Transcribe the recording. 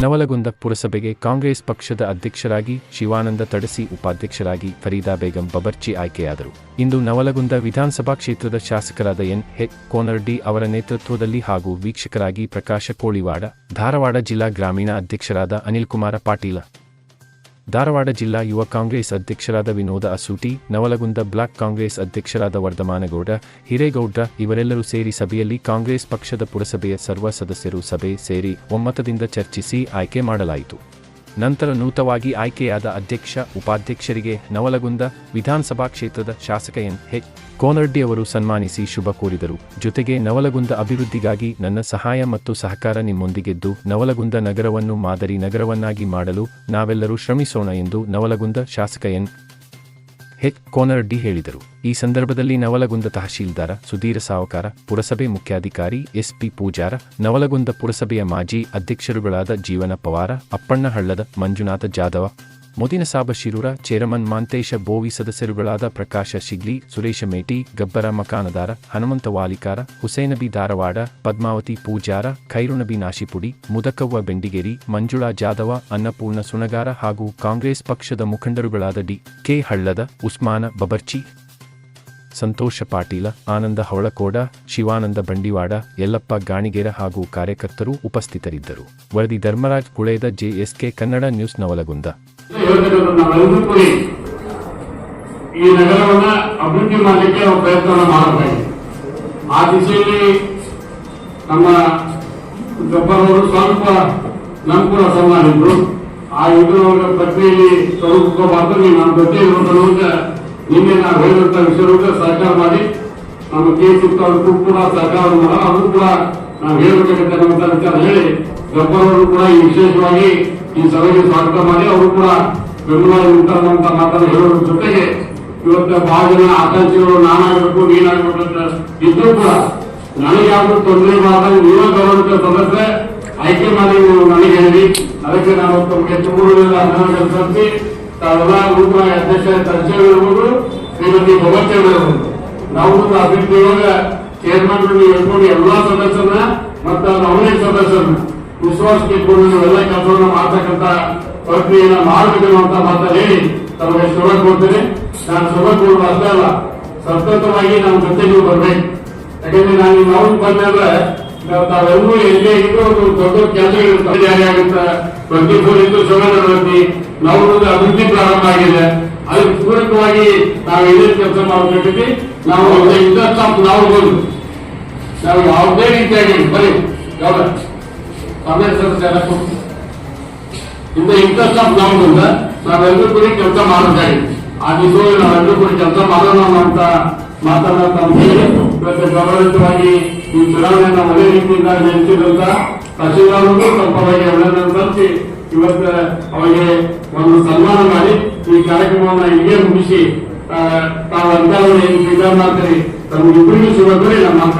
ನವಲಗುಂದ ಪುರಸಭೆಗೆ ಕಾಂಗ್ರೆಸ್ ಪಕ್ಷದ ಅಧ್ಯಕ್ಷರಾಗಿ ಶಿವಾನಂದ ತಡಸಿ ಉಪಾಧ್ಯಕ್ಷರಾಗಿ ಫರೀದಾ ಬೇಗಂ ಬಬರ್ಚಿ ಆಯ್ಕೆಯಾದರು. ಇಂದು ನವಲಗುಂದ ವಿಧಾನಸಭಾ ಕ್ಷೇತ್ರದ ಶಾಸಕರಾದ ಎನ್. ಹೆಚ್ ಕೋನರ್ಡಿ ಅವರ ನೇತೃತ್ವದಲ್ಲಿ ಹಾಗೂ ವೀಕ್ಷಕರಾಗಿ ಪ್ರಕಾಶ ಕೋಳಿವಾಡ, ಧಾರವಾಡ ಜಿಲ್ಲಾ ಗ್ರಾಮೀಣ ಅಧ್ಯಕ್ಷರಾದ ಅನಿಲ್ ಕುಮಾರ ಪಾಟೀಲ ಧಾರವಾಡ ಜಿಲ್ಲಾ ಯುವ ಕಾಂಗ್ರೆಸ್ ಅಧ್ಯಕ್ಷರಾದ ವಿನೋದ ಅಸೂಟಿ, ನವಲಗುಂದ ಬ್ಲಾಕ್ ಕಾಂಗ್ರೆಸ್ ಅಧ್ಯಕ್ಷರಾದ ವರ್ಧಮಾನಗೌಡ, ಹಿರೇಗೌಡ್ರ ಇವರೆಲ್ಲರೂ ಸೇರಿ ಸಭೆಯಲ್ಲಿ ಕಾಂಗ್ರೆಸ್ ಪಕ್ಷದ ಪುರಸಭೆಯ ಸರ್ವ ಸದಸ್ಯರು ಸಭೆ ಸೇರಿ ಒಮ್ಮತದಿಂದ ಚರ್ಚಿಸಿ ಆಯ್ಕೆ ಮಾಡಲಾಯಿತು. ನಂತರ ನೂತವಾಗಿ ಆಯ್ಕೆಯಾದ ಅಧ್ಯಕ್ಷ, ಉಪಾಧ್ಯಕ್ಷರಿಗೆ ನವಲಗುಂದ ವಿಧಾನಸಭಾ ಕ್ಷೇತ್ರದ ಶಾಸಕ ಎನ್. ಹೆಚ್ ಕೋನರ್ಡಿ ಅವರು ಸನ್ಮಾನಿಸಿ ಶುಭ ಕೋರಿದರು. ಜೊತೆಗೆ ನವಲಗುಂದ ಅಭಿವೃದ್ಧಿಗಾಗಿ ನನ್ನ ಸಹಾಯ ಮತ್ತು ಸಹಕಾರ ನಿಮ್ಮೊಂದಿಗೆದ್ದು ನವಲಗುಂದ ನಗರವನ್ನು ಮಾದರಿ ನಗರವನ್ನಾಗಿ ಮಾಡಲು ನಾವೆಲ್ಲರೂ ಶ್ರಮಿಸೋಣ ಎಂದು ನವಲಗುಂದ ಶಾಸಕ ಎನ್. ಹೆಚ್ ಕೋನರಡ್ಡಿ ಹೇಳಿದರು. ಈ ಸಂದರ್ಭದಲ್ಲಿ ನವಲಗುಂದ ತಹಶೀಲ್ದಾರ ಸುಧೀರ ಸಾವಕಾರ, ಪುರಸಭೆ ಮುಖ್ಯಾಧಿಕಾರಿ ಎಸ್ಪಿ ಪೂಜಾರ, ನವಲಗುಂದ ಪುರಸಭೆಯ ಮಾಜಿ ಅಧ್ಯಕ್ಷರುಗಳಾದ ಜೀವನ ಪವಾರ ಅಪ್ಪಣ್ಣ ಹಳ್ಳದ ಮಂಜುನಾಥ ಜಾಧವ ಮುದಿನಸಾಬ ಶಿರೂರ ಚೇರಮನ್ ಮಾಂತೇಶ ಬೋವಿ ಸದಸ್ಯರುಗಳಾದ ಪ್ರಕಾಶ ಶಿಗ್ಲಿ, ಸುರೇಶ ಮೇಟಿ, ಗಬ್ಬರ ಮಕಾನದಾರ, ಹನುಮಂತ ವಾಲಿಕಾರ, ಹುಸೇನಬಿ ಧಾರವಾಡ, ಪದ್ಮಾವತಿ ಪೂಜಾರ, ಖೈರುನಬಿ ನಾಶಿಪುಡಿ, ಮುದಕವ್ವ ಬೆಂಡಿಗೇರಿ, ಮಂಜುಳಾ ಜಾಧವ, ಅನ್ನಪೂರ್ಣ ಸುಣಗಾರ ಹಾಗೂ ಕಾಂಗ್ರೆಸ್ ಪಕ್ಷದ ಮುಖಂಡರುಗಳಾದ ಡಿ ಕೆ ಹಳ್ಳದ, ಉಸ್ಮಾನ ಬಬರ್ಚಿ ಸಂತೋಷ ಪಾಟೀಲ, ಆನಂದ ಹವಳಕೋಡ, ಶಿವಾನಂದ ಬಂಡಿವಾಡ, ಯಲ್ಲಪ್ಪ ಗಾಣಿಗೇರ ಹಾಗೂ ಕಾರ್ಯಕರ್ತರು ಉಪಸ್ಥಿತರಿದ್ದರು. ವರದಿ ಧರ್ಮರಾಜ್ ಕುಳೆಯದ ಜೆಎಸ್ಕೆ ಕನ್ನಡ ನ್ಯೂಸ್ ನವಲಗುಂದ. ಈ ನಗರವನ್ನ ಅಭಿವೃದ್ಧಿ ಮಾಡಲಿಕ್ಕೆ ನಾವು ಪ್ರಯತ್ನವನ್ನು ಮಾಡಬೇಕಾಗಿದೆ ಆ ದಿಶೆಯಲ್ಲಿ ನಮ್ಮ ಗಬ್ಬರವರು ಸ್ವಲ್ಪ ನಮ್ಮ ಕೂಡ ಸನ್ಮಾನಿದ್ರು ಆ ಯುದ್ಧ ಪ್ರಕ್ರಿಯೆಯಲ್ಲಿ ತೊಡಗಿಸ್ಕೋಬಾರ್ದು ನಾನು ಜೊತೆ ಇರೋದನ್ನ ನಿನ್ನೆ ನಾವು ಹೇಳಿದಂತ ವಿಷಯಕ್ಕೆ ಸಹಕಾರ ಮಾಡಿ, ನಮ್ಮ ಕೆ ಅವ್ರಿಗೂ ಕೂಡ ಸಹಕಾರ ಮಾಡ ಅದು ಕೂಡ ನಾವು ಹೇಳಬೇಕಂತ ವಿಚಾರ ಹೇಳಿ ಗಬ್ಬರವರು ಕೂಡ ಈ ವಿಶೇಷವಾಗಿ ಈ ಸಭೆಗೆ ಸ್ವಾಗತ ಮಾಡಿ, ಅವರು ಕೂಡ ಬೆಂಬಲ ಉಂಟಾದಂತ ಮಾತನ್ನು ಹೇಳೋದ್ರ ಜೊತೆಗೆ ಇವತ್ತು ಬಹಳ ಆಕಾಂಕ್ಷಿಗಳು ನಾನಾಗಬೇಕು, ನೀನಾಗಬೇಕು ಅಂತ ಇದ್ರೂ ಕೂಡ ನನಗೆ ಯಾವ್ದು ತೊಂದರೆ ಮಾಡಿದಾಗ ನೀವ ಗೌರವಿತ ಸದಸ್ಯ ಆಯ್ಕೆ ಮಾಡಿ ನೀವು ನನಗೆ ಹೇಳಿ. ಅದಕ್ಕೆ ನಾನು ತಮಗೆ ಮೂರು ಅಭಿನಂದನೆ ಸಲ್ಲಿಸಿ ತಾವೆಲ್ಲ ಅಧ್ಯಕ್ಷ ತರ್ಜೆ ಇರ್ಬೋದು, ಶ್ರೀಮತಿ ಭಗವತಿ ಇರ್ಬೋದು ನಾವು ಅಭಿವೃದ್ಧಿಯೊಳಗ ಚೇರ್ಮನ್ ಹೇಳ್ಕೊಂಡು ಎಲ್ಲಾ ಸದಸ್ಯರನ್ನ ಮತ್ತು ನವನೇ ಸದಸ್ಯರನ್ನ ವಿಶ್ವಾಸಕ್ಕೆ ಇಟ್ಕೊಂಡು ನೀವೆಲ್ಲ ಕೆಲಸವನ್ನ ಮಾಡ್ತಕ್ಕಂತ ಪ್ರಕ್ರಿಯೆಯನ್ನ ಮಾಡಬೇಕು ಅಂತ ಮಾತ್ರ ಹೇಳಿ ತಮಗೆ ಶುಭ ಕೊಡ್ತೇನೆ ನಾನು ಶುಭ ಕೊಡುವ ಅಷ್ಟೇ ಅಲ್ಲ, ಸತತವಾಗಿ ನಮ್ಮ ಜೊತೆ ನೀವು ಬರ್ಬೇಕು. ಯಾಕಂದ್ರೆ ನಾನು ಅವ್ರು ಬಂದ್ರೆ ತಾವೆಲ್ಲರೂ ಎಲ್ಲೇ ಇದ್ರು ಒಂದು ದೊಡ್ಡ ಕೆಲಸ ಜಾರಿ ಆಗುತ್ತೆ ಟ್ವೆಂಟಿ ಫೋರ್ ಇಂಟು ಸೆವೆನ್ ನಾವು ಅಭಿವೃದ್ಧಿ ಪ್ರಾರಂಭ ಆಗಿದೆ. ಅದಕ್ಕೆ ಪೂರಕವಾಗಿ ನಾವು ಏನೇನು ಕೆಲಸ ಮಾಡಬೇಕಿದೆ ನಾವು ಇಂಟ್ರೆಸ್ಟ್ ನಾವು ಬಂದು ನಾವು ಯಾವುದೇ ರೀತಿಯಾಗಿ ಬರೀ ಯಾವ ಸಮಯ ಸದಸ್ಯರ ಇಂದ ಇಂಟ್ರೆಸ್ಟ್ ಆಫ್ ನಾವು ಬಂದ ನಾವೆಲ್ಲರೂ ಕೂಡ ಕೆಲಸ ಮಾಡಬೇಕಾಗಿದೆ ಆ ದಿವಸದಲ್ಲಿ ನಾವೆಲ್ಲರೂ ಕೂಡ ಕೆಲಸ ಮಾಡೋಣ ಅಂತ ಇವತ್ತು ಗೌರವಿತವಾಗಿ ಈ ಚುನಾವಣೆಯನ್ನು ಅದೇ ರೀತಿಯಿಂದ ನಡೆಸಿದಂತ ತಹಶೀಲ್ದಾರರು ಸ್ವಲ್ಪವಾಗಿ ಅವರನ್ನು ಸಲ್ಲಿಸಿ ಇವತ್ತು ಅವರಿಗೆ ಒಂದು ಸನ್ಮಾನ ಮಾಡಿ ಈ ಕಾರ್ಯಕ್ರಮವನ್ನು ಇಲ್ಲಿಗೆ ಮುಗಿಸಿ ತಾವು ಅಧಿಕಾರವನ್ನು ಏನು ಸ್ವೀಕಾರ ಮಾಡ್ತೀರಿ ತಮ್ಗಿಬ್ಬರಿಗೂ ಶುಭ ಕೋರಿ ನಮ್ಮ